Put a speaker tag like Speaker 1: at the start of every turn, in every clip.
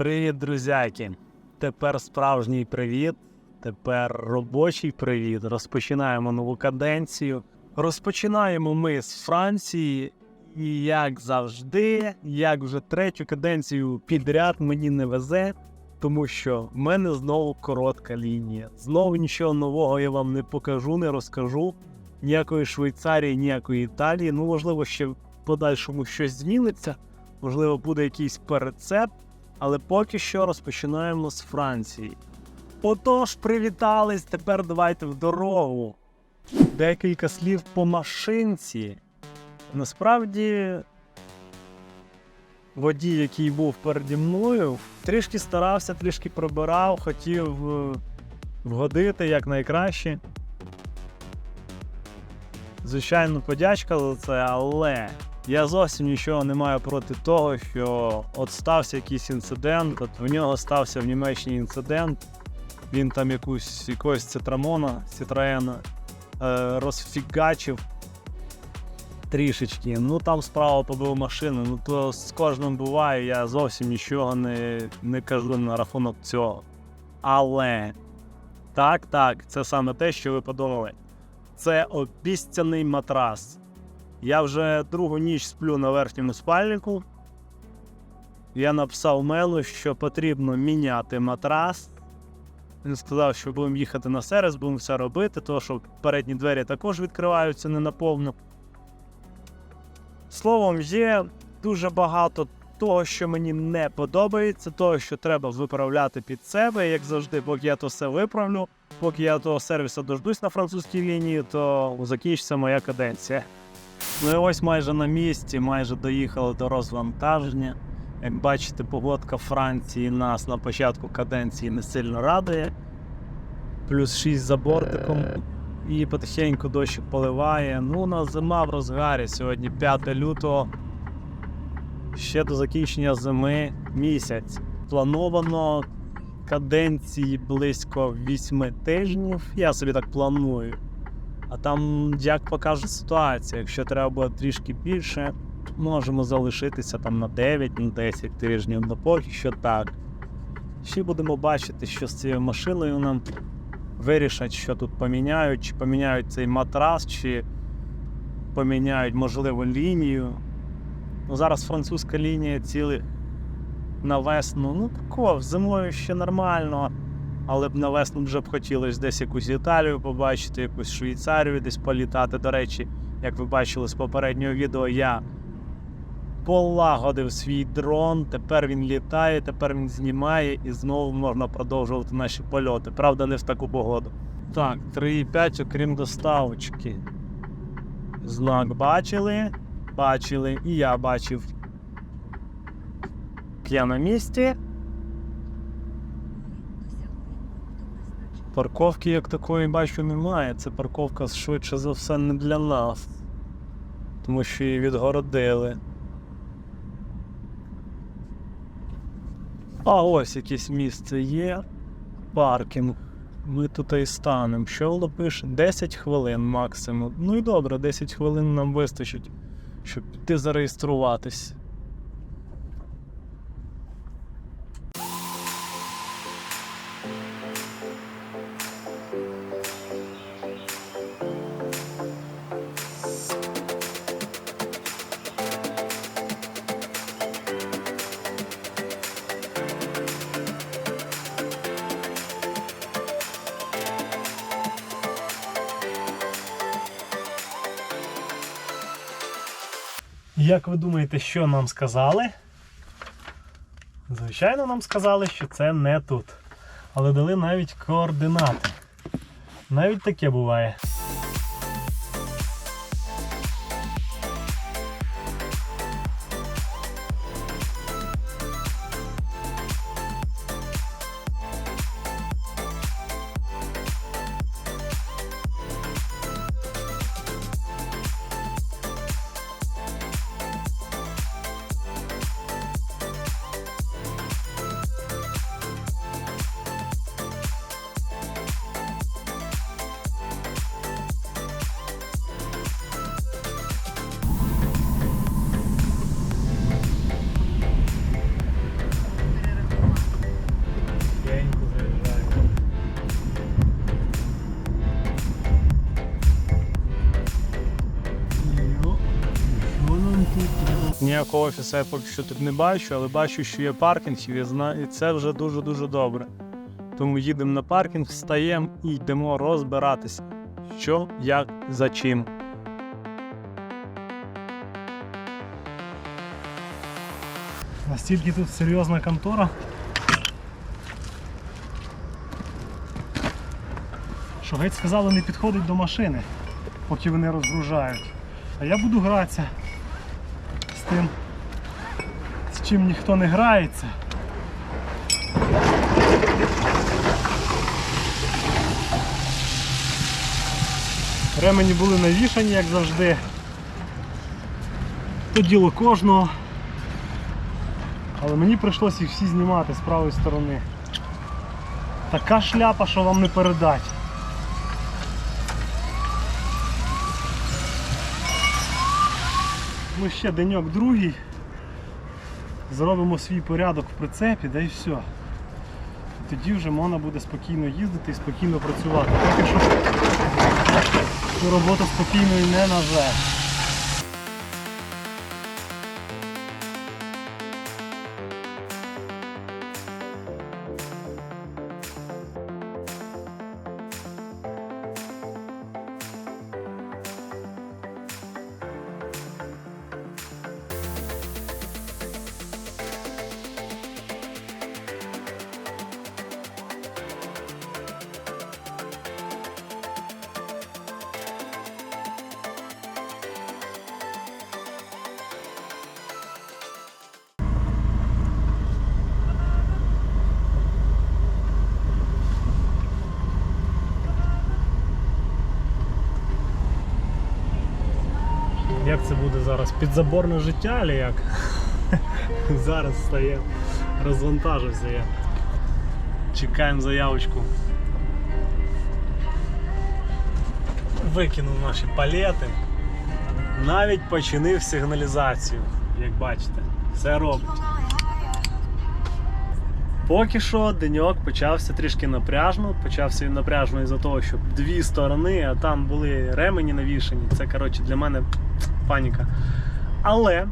Speaker 1: Привіт, друзяки! Тепер справжній привіт, тепер робочий привіт. Розпочинаємо нову каденцію. Розпочинаємо ми з Франції, і як завжди, як вже третю каденцію підряд мені не везе, тому що в мене знову коротка лінія. Знову нічого нового я вам не покажу, не розкажу. Ніякої Швейцарії, ніякої Італії. Ну, можливо, ще в подальшому щось зміниться. Можливо, буде якийсь перецепт. Але поки що розпочинаємо з Франції. Отож, привітались, тепер давайте в дорогу. Декілька слів по машинці. Насправді, водій, який був переді мною, трішки старався, трішки пробирав, хотів е, вгодити якнайкраще. Звичайно, подячка за це, але я зовсім нічого не маю проти того, що от стався якийсь інцидент, от в нього стався в Німеччині інцидент. Він там якусь якогось цитрамона, Citroena е, розфігачив трішечки. Ну там справа побив машину. Ну то з кожним буває, я зовсім нічого не, не кажу на рахунок цього. Але так, так, це саме те, що ви подумали. Це обіцяний матрас. Я вже другу ніч сплю на верхньому спальнику. Я написав мелу, що потрібно міняти матрас. Він сказав, що будемо їхати на сервіс, будемо все робити, тому що передні двері також відкриваються не наповну. Словом, є дуже багато того, що мені не подобається, того, що треба виправляти під себе. Як завжди, поки я то все виправлю, поки я того сервісу дождусь на французькій лінії, то закінчиться моя каденція. Ну і ось майже на місці, майже доїхали до розвантаження. Як бачите, погодка Франції нас на початку каденції не сильно радує. Плюс 6 за бортиком. І потихеньку дощик поливає. Ну, у нас зима в розгарі. Сьогодні 5 лютого. Ще до закінчення зими місяць. Плановано каденції близько 8 тижнів. Я собі так планую. А там як покаже ситуація. Якщо треба трішки більше, можемо залишитися там на 9 на 10 тижнів, ну поки що так. Ще будемо бачити, що з цією машиною нам вирішать, що тут поміняють, чи поміняють цей матрас, чи поміняють, можливо, лінію. Ну, Зараз французька лінія цілих на весну. Ну, тако, зимою ще нормально. Але б на весну вже б хотілося десь якусь Італію побачити, якусь Швейцарію десь політати. До речі, як ви бачили з попереднього відео, я полагодив свій дрон, тепер він літає, тепер він знімає і знову можна продовжувати наші польоти. Правда, не в таку погоду. Так, 3,5, окрім доставочки. Знак бачили, бачили, і я бачив. Я на місці. Парковки як такої бачу немає. Це парковка швидше за все не для нас. Тому що її відгородили. А ось якесь місце є. Паркінг. Ми тут і станемо. Що воно пише? 10 хвилин максимум. Ну і добре, 10 хвилин нам вистачить, щоб піти зареєструватись. Як ви думаєте, що нам сказали? Звичайно, нам сказали, що це не тут. Але дали навіть координати. Навіть таке буває. Ніякого офісу я поки що тут не бачу, але бачу, що є паркінг, і, це вже дуже-дуже добре. Тому їдемо на паркінг, встаємо і йдемо розбиратися, що, як, за чим. Настільки тут серйозна контора. Що геть сказали не підходить до машини, поки вони розгружають. А я буду гратися тим, з чим ніхто не грається. Ремені були навішані, як завжди. То діло кожного. Але мені прийшлося їх всі знімати з правої сторони. Така шляпа, що вам не передать. Ми ще деньок другий. Зробимо свій порядок в прицепі, да і все. Тоді вже можна буде спокійно їздити і спокійно працювати. Поки що роботу спокійною не назвеш. Як це буде зараз? Підзаборне життя, чи як? Зараз стає. Розвантажився я. Чекаємо заявочку. Викинув наші палети. Навіть починив сигналізацію, як бачите. Все робить. Поки що деньок почався трішки напряжно. Почався він напряжно із-за того, що дві сторони, а там були ремені навішані. Це коротше для мене паніка. Але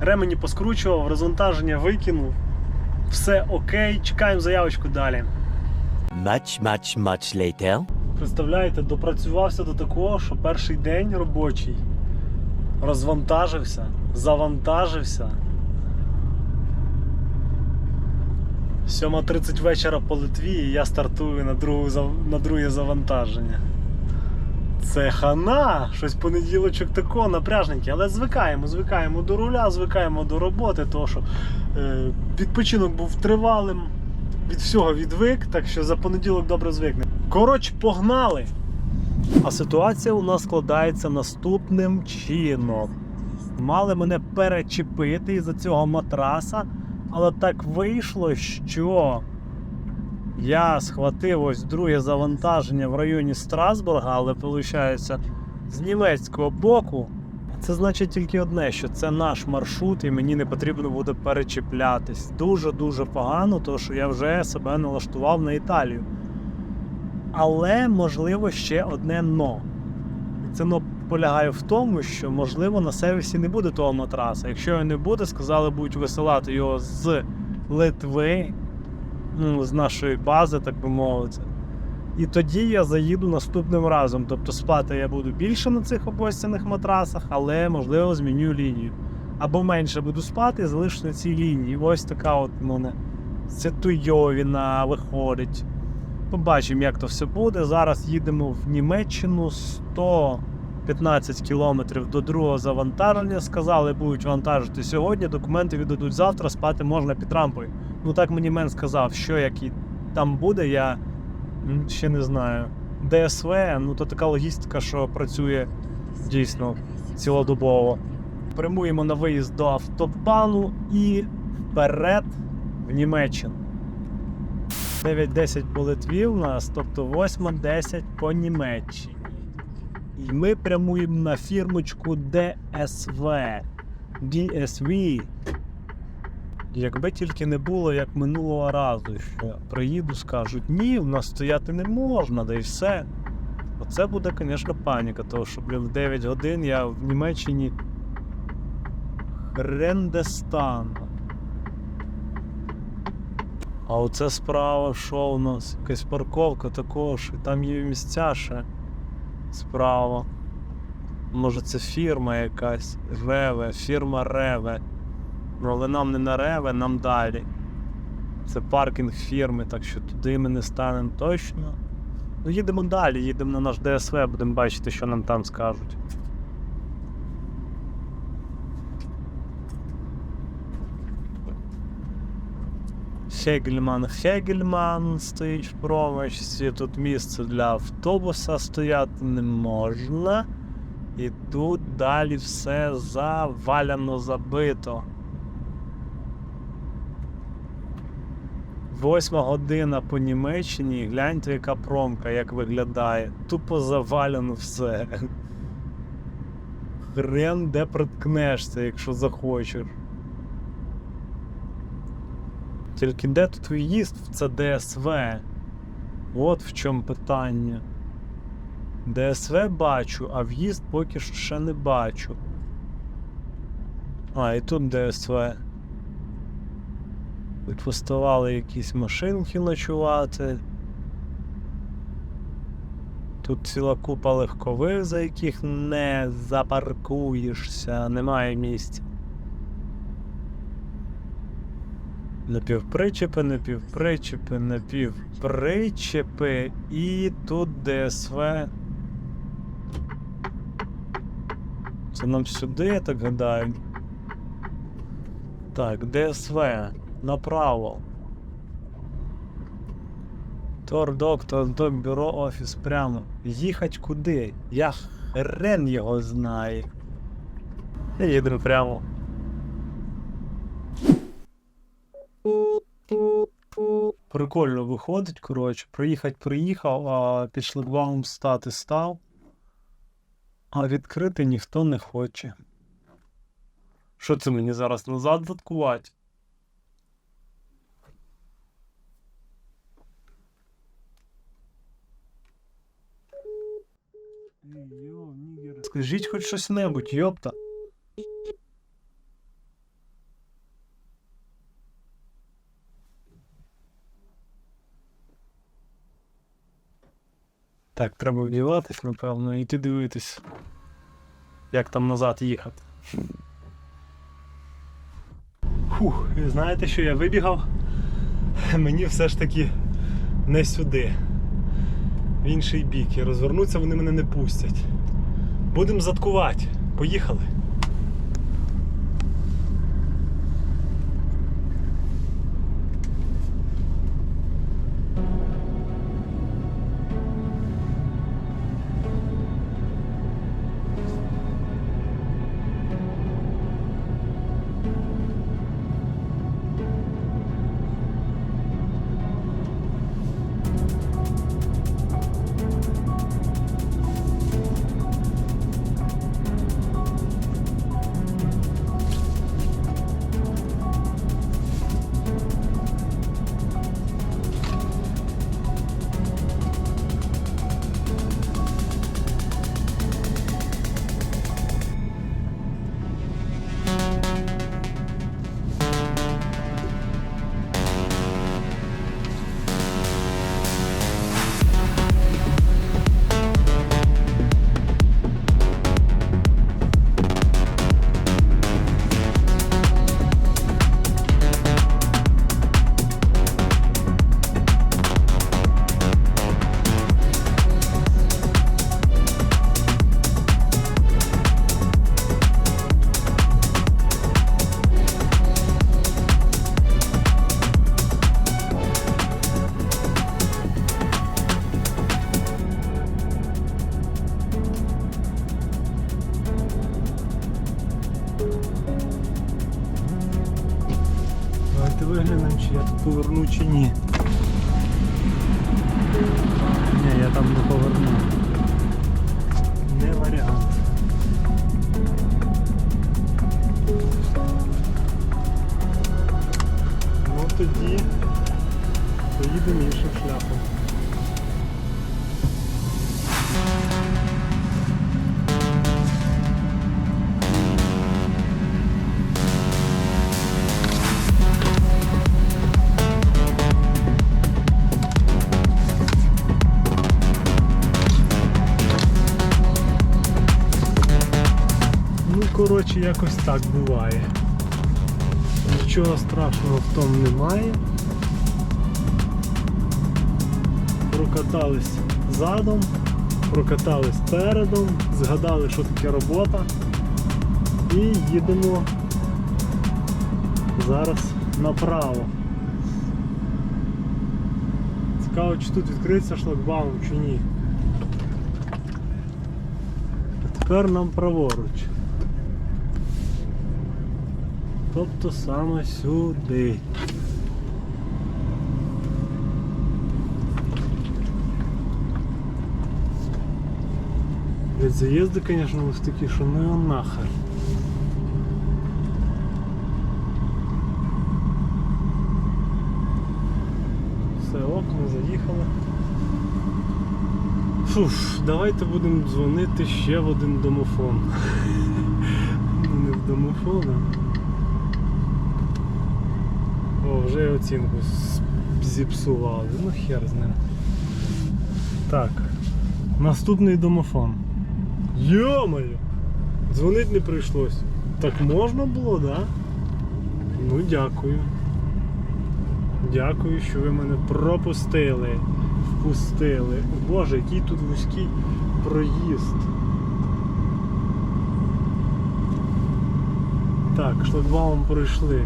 Speaker 1: ремені поскручував, розвантаження викинув. Все окей, чекаємо заявочку далі.
Speaker 2: Much, much, much later.
Speaker 1: Представляєте, допрацювався до такого, що перший день робочий розвантажився, завантажився. 7.30 вечора по Литві і я стартую на, другу, на друге завантаження. Це хана! Щось понеділочок такого напряжненьке, але звикаємо, звикаємо до руля, звикаємо до роботи, тому що е, відпочинок був тривалим, від всього відвик, так що за понеділок добре звикне. Коротше, погнали! А ситуація у нас складається наступним чином. Мали мене перечепити із-за цього матраса, але так вийшло, що я схватив ось друге завантаження в районі Страсбурга, але виходить з німецького боку. Це значить тільки одне, що це наш маршрут, і мені не потрібно буде перечіплятись. Дуже-дуже погано, тому що я вже себе налаштував на Італію. Але можливо ще одне но. Це но полягає в тому, що можливо на сервісі не буде того матраса. Якщо його не буде, сказали, будуть висилати його з Литви, ну, з нашої бази, так би мовити. І тоді я заїду наступним разом. Тобто спати я буду більше на цих обостяних матрасах, але можливо зміню лінію. Або менше буду спати і залишусь на цій лінії. Ось така от мене Ситуйовіна виходить. Побачимо, як то все буде. Зараз їдемо в Німеччину 115 кілометрів до другого завантаження. Сказали, будуть вантажити сьогодні. Документи віддадуть завтра, спати можна під рампою. Ну так мені мен сказав, що як і там буде, я ще не знаю. ДСВ, ну то така логістика, що працює дійсно цілодобово. Прямуємо на виїзд до автобану і вперед в Німеччину. 9-10 по Литві у нас, тобто 8-10 по Німеччині. І ми прямуємо на фірмочку DSV. DSV. Якби тільки не було як минулого разу, що приїду, скажуть, ні, в нас стояти не можна, да і все. Оце буде, звісно, паніка, тому що, блін, в 9 годин я в Німеччині Рендестан. А оце справа що у нас? Якась парковка також, і там є місця ще справа. Може це фірма якась. Реве, фірма Реве. Ну, але нам не на Реве, нам далі. Це паркінг фірми, так що туди ми не станемо точно. Ну, їдемо далі, їдемо на наш ДСВ, будемо бачити, що нам там скажуть. Хегельман Хегельман стоїть в промочці. Тут місце для автобуса стояти не можна. І тут далі все заваляно забито. Восьма година по Німеччині, гляньте, яка промка, як виглядає. Тупо завалено все. Хрен де приткнешся, якщо захочеш. Тільки де тут в'їзд в це ДСВ? От в чому питання. ДСВ бачу, а в'їзд поки що ще не бачу. А, і тут ДСВ. Тут якісь машинки ночувати. Тут ціла купа легкових, за яких не запаркуєшся, немає місця. Напівпричепи, напівпричепи, напівпричепи і тут ДСВ. Це нам сюди, я так гадаю. Так, ДСВ. Направо. Тор доктор до бюро офіс прямо. Їхать куди? Я хрен його знає. І їдемо прямо. Прикольно виходить, коротше. Проїхати приїхав, а під шлагбаумом стати став. А відкрити ніхто не хоче. Що це мені зараз назад заткувати? Скажіть хоч щось небудь, йопта. Так, треба вдіватись, напевно, і йти дивитись, як там назад їхати. Фух, і знаєте, що я вибігав? Мені все ж таки не сюди. В інший бік. І розвернуться вони мене не пустять. Будемо заткувати. Поїхали. Виглянемо, чи я тут поверну, чи ні. Ні, я там не поверну. Коротше, якось так буває. Нічого страшного в тому немає. Прокатались задом, прокатались передом, згадали, що таке робота. І їдемо зараз направо. Цікаво, чи тут відкриється шлагбаум, чи ні. А тепер нам праворуч. Тобто саме сюди. Блять, заїзди, звісно, ось такі, що ну його нахер. Все, ок, ми заїхали. Фуф, давайте будемо дзвонити ще в один домофон. Не в домофон, а. О, вже оцінку зіпсували. Ну хер з ним. Так. Наступний домофон. Йо-моє! Дзвонить не прийшлось. Так можна було, да? Ну дякую. Дякую, що ви мене пропустили. Впустили. О, Боже, який тут вузький проїзд. Так, шлагбаум пройшли.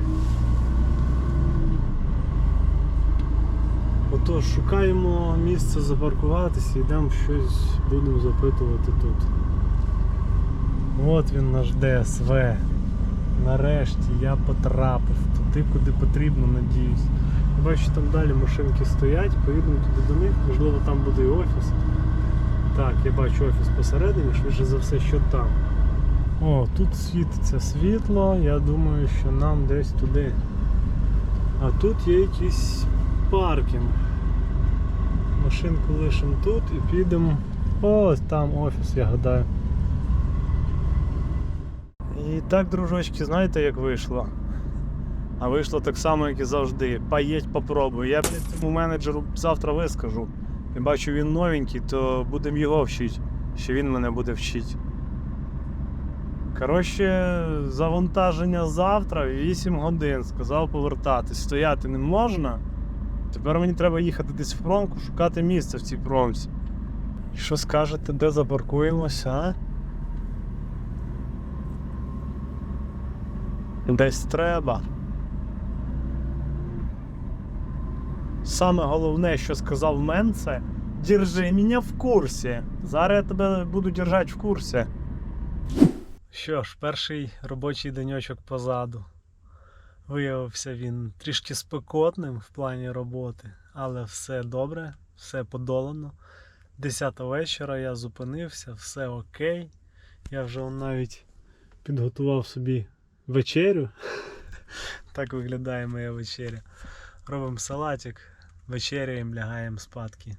Speaker 1: Отож, шукаємо місце запаркуватися, йдемо щось будемо запитувати тут. От він наш ДСВ. Нарешті я потрапив туди, куди потрібно, надіюсь. Бачу, там далі машинки стоять, поїдемо туди до них, можливо там буде і офіс. Так, я бачу офіс посередині, швидше за все, що там. О, тут світиться світло, я думаю, що нам десь туди. А тут є якийсь паркінг. Машинку лишимо тут і підемо. Ось там офіс, я гадаю. І так, дружочки, знаєте, як вийшло? А вийшло так само, як і завжди. Поїдь, попробуй. Я цьому менеджеру завтра вискажу. Я бачу, він новенький, то будемо його вчити. Ще він мене буде вчити. Коротше, завантаження завтра 8 годин. Сказав повертатись. Стояти не можна. Тепер мені треба їхати десь в промку, шукати місце в цій промці. І Що скажете, де запаркуємося, а? Десь треба. Саме головне, що сказав мен, це Держи мене в курсі. Зараз я тебе буду держати в курсі. Що ж, перший робочий денечок позаду. Виявився він трішки спекотним в плані роботи, але все добре, все подолано. 10 вечора я зупинився, все окей. Я вже навіть підготував собі вечерю. Так виглядає моя вечеря. Робимо салатик, вечеряємо, лягаємо спадки.